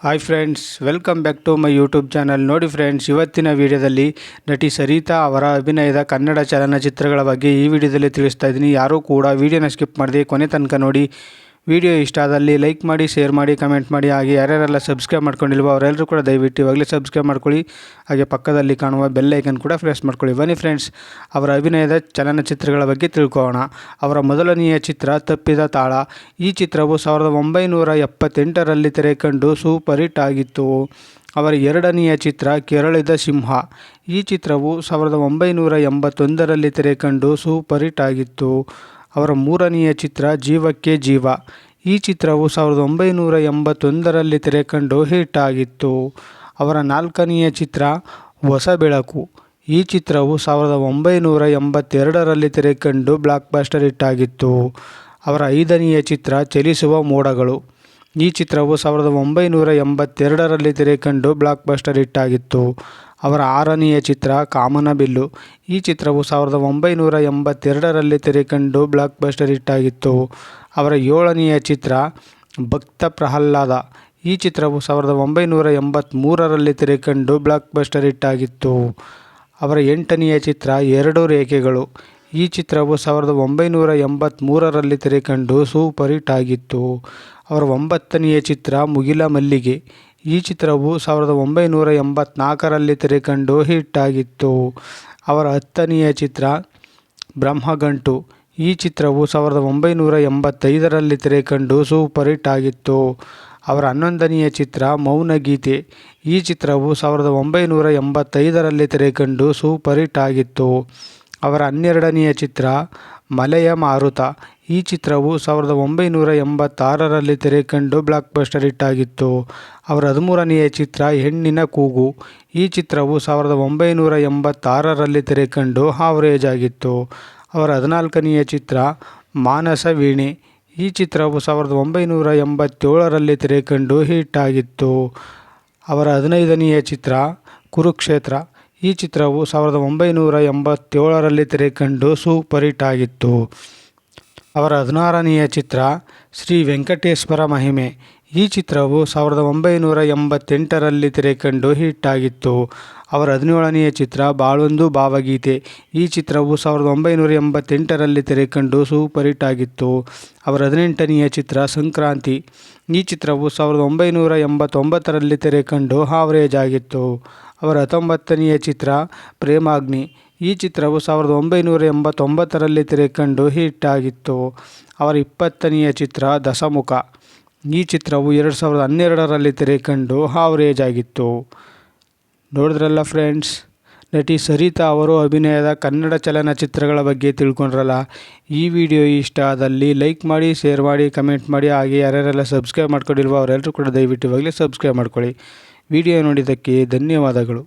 Hi friends welcome back to my YouTube channel ನೋಡಿ friends ಇವತ್ತಿನ ವಿಡಿಯೋದಲ್ಲಿ ನಟಿ ಸರಿತಾ ಅವರ ಅಭಿನಯದ ಕನ್ನಡ ಚಲನಚಿತ್ರಗಳ ಬಗ್ಗೆ ಈ ವಿಡಿಯೋದಲ್ಲಿ ತಿಳಿಸ್ತಾ ಇದ್ದೀನಿ. ಯಾರೂ ಕೂಡ ವಿಡಿಯೋನ ಸ್ಕಿಪ್ ಮಾಡದೆ ಕೊನೆ ತನಕ ನೋಡಿ ವಿಡಿಯೋ ಇಷ್ಟ ಆದಲ್ಲಿ ಲೈಕ್ ಮಾಡಿ, ಶೇರ್ ಮಾಡಿ, ಕಮೆಂಟ್ ಮಾಡಿ, ಹಾಗೆ ಯಾರ್ಯಾರೆಲ್ಲ ಸಬ್ಸ್ಕ್ರೈಬ್ ಮಾಡ್ಕೊಂಡಿಲ್ವೋ ಅವರೆಲ್ಲರೂ ಕೂಡ ದಯವಿಟ್ಟು ಇವಾಗಲೇ ಸಬ್ಸ್ಕ್ರೈಬ್ ಮಾಡ್ಕೊಳ್ಳಿ. ಹಾಗೆ ಪಕ್ಕದಲ್ಲಿ ಕಾಣುವ ಬೆಲ್ ಐಕನ್ ಕೂಡ ಪ್ರೆಸ್ ಮಾಡ್ಕೊಳ್ಳಿ. ಬನ್ನಿ ಫ್ರೆಂಡ್ಸ್ ಅವರ ಅಭಿನಯದ ಚಲನಚಿತ್ರಗಳ ಬಗ್ಗೆ ತಿಳ್ಕೋಣ ಅವರ ಮೊದಲನೆಯ ಚಿತ್ರ ತಪ್ಪಿದ ತಾಳ. ಈ ಚಿತ್ರವು ಸಾವಿರದ ಒಂಬೈನೂರ ಎಪ್ಪತ್ತೆಂಟರಲ್ಲಿ ತೆರೆ ಕಂಡು ಸೂಪರ್ ಹಿಟ್ ಆಗಿತ್ತು. ಅವರ ಎರಡನೆಯ ಚಿತ್ರ ಕೆರಳಿದ ಸಿಂಹ. ಈ ಚಿತ್ರವು ಸಾವಿರದ ಒಂಬೈನೂರ ಎಂಬತ್ತೊಂದರಲ್ಲಿ ತೆರೆ ಕಂಡು ಸೂಪರ್ ಹಿಟ್ ಆಗಿತ್ತು. ಅವರ ಮೂರನೆಯ ಚಿತ್ರ ಜೀವಕ್ಕೆ ಜೀವ. ಈ ಚಿತ್ರವು ಸಾವಿರದ ಒಂಬೈನೂರ ಎಂಬತ್ತೊಂದರಲ್ಲಿ ತೆರೆ ಕಂಡು ಹಿಟ್ ಆಗಿತ್ತು. ಅವರ ನಾಲ್ಕನೆಯ ಚಿತ್ರ ಹೊಸ ಬೆಳಕು ಈ ಚಿತ್ರವು ಸಾವಿರದ ಒಂಬೈನೂರ ಎಂಬತ್ತೆರಡರಲ್ಲಿ ತೆರೆ ಕಂಡು ಬ್ಲಾಕ್ ಬಾಸ್ಟರ್ ಹಿಟ್ ಆಗಿತ್ತು. ಅವರ ಐದನೆಯ ಚಿತ್ರ ಚಲಿಸುವ ಮೋಡಗಳು. ಈ ಚಿತ್ರವು ಸಾವಿರದ ಒಂಬೈನೂರ ಎಂಬತ್ತೆರಡರಲ್ಲಿ ತೆರೆ ಕಂಡು ಬ್ಲಾಕ್ ಬಸ್ಟರ್ ಹಿಟ್ ಆಗಿತ್ತು. ಅವರ ಆರನೆಯ ಚಿತ್ರ ಕಾಮನಬಿಲ್ಲು ಈ ಚಿತ್ರವು ಸಾವಿರದ ಒಂಬೈನೂರ ಎಂಬತ್ತೆರಡರಲ್ಲಿ ತೆರೆ ಕಂಡು ಬ್ಲಾಕ್ ಬಸ್ಟರ್ ಹಿಟ್ ಆಗಿತ್ತು. ಅವರ ಏಳನೆಯ ಚಿತ್ರ ಭಕ್ತ ಪ್ರಹ್ಲಾದ. ಈ ಚಿತ್ರವು ಸಾವಿರದ ಒಂಬೈನೂರ ಎಂಬತ್ತ್ಮೂರರಲ್ಲಿ ತೆರೆ ಕಂಡು ಬ್ಲಾಕ್ ಬಸ್ಟರ್ ಹಿಟ್ ಆಗಿತ್ತು. ಅವರ ಎಂಟನೆಯ ಚಿತ್ರ ಎರಡು ರೇಖೆಗಳು. ಈ ಚಿತ್ರವು ಸಾವಿರದ ಒಂಬೈನೂರ ಎಂಬತ್ತ್ಮೂರರಲ್ಲಿ ತೆರೆ ಕಂಡು ಸೂಪರ್ ಹಿಟ್ ಆಗಿತ್ತು. ಅವರ ಒಂಬತ್ತನೆಯ ಚಿತ್ರ ಮುಗಿಲ ಮಲ್ಲಿಗೆ. ಈ ಚಿತ್ರವು ಸಾವಿರದ ಒಂಬೈನೂರ ಎಂಬತ್ನಾಲ್ಕರಲ್ಲಿ ತೆರೆಕಂಡು ಹಿಟ್ ಆಗಿತ್ತು ಅವರ ಹತ್ತನೆಯ ಚಿತ್ರ, ಬ್ರಹ್ಮಗಂಟು. ಈ ಚಿತ್ರವು ಸಾವಿರದ ಒಂಬೈನೂರ ಎಂಬತ್ತೈದರಲ್ಲಿ ತೆರೆಕಂಡು ಸೂಪರ್ ಹಿಟ್ ಆಗಿತ್ತು. ಅವರ ಹನ್ನೊಂದನೆಯ ಚಿತ್ರ, ಮೌನಗೀತೆ. ಈ ಚಿತ್ರವು ಸಾವಿರದ ಒಂಬೈನೂರ ಎಂಬತ್ತೈದರಲ್ಲಿ ತೆರೆಕಂಡು ಸೂಪರ್ ಹಿಟ್ ಆಗಿತ್ತು. ಅವರ ಹನ್ನೆರಡನೆಯ ಚಿತ್ರ ಮಲೆಯ ಮಾರುತ. ಈ ಚಿತ್ರವು ಸಾವಿರದ ಒಂಬೈನೂರ ಎಂಬತ್ತಾರರಲ್ಲಿ ತೆರೆಕಂಡು ಬ್ಲಾಕ್ ಬಸ್ಟರ್ ಹಿಟ್ ಆಗಿತ್ತು. ಅವರ ಹದಿಮೂರನೆಯ ಚಿತ್ರ ಹೆಣ್ಣಿನ ಕೂಗು. ಈ ಚಿತ್ರವು ಸಾವಿರದ ಒಂಬೈನೂರ ಎಂಬತ್ತಾರರಲ್ಲಿ ತೆರೆಕಂಡು ಹಾವರೇಜ್ ಆಗಿತ್ತು. ಅವರ ಹದಿನಾಲ್ಕನೆಯ ಚಿತ್ರ ಮಾನಸ ವೀಣೆ. ಈ ಚಿತ್ರವು ಸಾವಿರದ ಒಂಬೈನೂರ ಎಂಬತ್ತೇಳರಲ್ಲಿ ತೆರೆಕಂಡು ಹಿಟ್ ಆಗಿತ್ತು. ಅವರ ಹದಿನೈದನೆಯ ಚಿತ್ರ ಕುರುಕ್ಷೇತ್ರ. ಈ ಚಿತ್ರವು ಸಾವಿರದ ಒಂಬೈನೂರ ಎಂಬತ್ತೇಳರಲ್ಲಿ ತೆರೆಕಂಡು ಸೂಪರ್ ಹಿಟ್ ಆಗಿತ್ತು. ಅವರ ಹದಿನಾರನೆಯ ಚಿತ್ರ ಶ್ರೀ ವೆಂಕಟೇಶ್ವರ ಮಹಿಮೆ. ಈ ಚಿತ್ರವು ಸಾವಿರದ ಒಂಬೈನೂರ ಎಂಬತ್ತೆಂಟರಲ್ಲಿ ತೆರೆಕಂಡು ಹಿಟ್ ಆಗಿತ್ತು ಅವರ ಹದಿನೇಳನೆಯ ಚಿತ್ರ ಬಾಳೊಂದು ಭಾವಗೀತೆ. ಈ ಚಿತ್ರವು ಸಾವಿರದ ಒಂಬೈನೂರ ಎಂಬತ್ತೆಂಟರಲ್ಲಿ ತೆರೆಕಂಡು ಸೂಪರ್ ಹಿಟ್ ಆಗಿತ್ತು. ಅವರ ಹದಿನೆಂಟನೆಯ ಚಿತ್ರ ಸಂಕ್ರಾಂತಿ. ಈ ಚಿತ್ರವು ಸಾವಿರದ ಒಂಬೈನೂರ ಎಂಬತ್ತೊಂಬತ್ತರಲ್ಲಿ ತೆರೆಕಂಡು ಹಾವರೇಜ್ ಆಗಿತ್ತು. ಅವರ ಹತ್ತೊಂಬತ್ತನೆಯ ಚಿತ್ರ ಪ್ರೇಮಾಗ್ನಿ. ಈ ಚಿತ್ರವು ಸಾವಿರದ ಒಂಬೈನೂರ ಎಂಬತ್ತೊಂಬತ್ತರಲ್ಲಿ ತೆರೆಕಂಡು ಹಿಟ್ ಆಗಿತ್ತು. ಅವರ ಇಪ್ಪತ್ತನೆಯ ಚಿತ್ರ ದಶಮುಖ. ಈ ಚಿತ್ರವು ಎರಡು ಸಾವಿರದ ಹನ್ನೆರಡರಲ್ಲಿ ತೆರೆ ಕಂಡು ಆಗಿತ್ತು. ನೋಡಿದ್ರಲ್ಲ ಫ್ರೆಂಡ್ಸ್? ನಟಿ ಸರಿತಾ ಅವರು ಅಭಿನಯದ ಕನ್ನಡ ಚಲನಚಿತ್ರಗಳ ಬಗ್ಗೆ ತಿಳ್ಕೊಂಡ್ರಲ್ಲ? ಈ ವಿಡಿಯೋ ಇಷ್ಟ ಆದಲ್ಲಿ ಲೈಕ್ ಮಾಡಿ, ಶೇರ್ ಮಾಡಿ, ಕಮೆಂಟ್ ಮಾಡಿ, ಹಾಗೆ ಯಾರ್ಯಾರೆಲ್ಲ ಸಬ್ಸ್ಕ್ರೈಬ್ ಮಾಡ್ಕೊಂಡಿಲ್ವೋ ಅವರೆಲ್ಲರೂ ಕೂಡ ದಯವಿಟ್ಟು ಇವಾಗಲೇ ಸಬ್ಸ್ಕ್ರೈಬ್ ಮಾಡ್ಕೊಳ್ಳಿ. ವಿಡಿಯೋ ನೋಡಿದ್ದಕ್ಕೆ ಧನ್ಯವಾದಗಳು.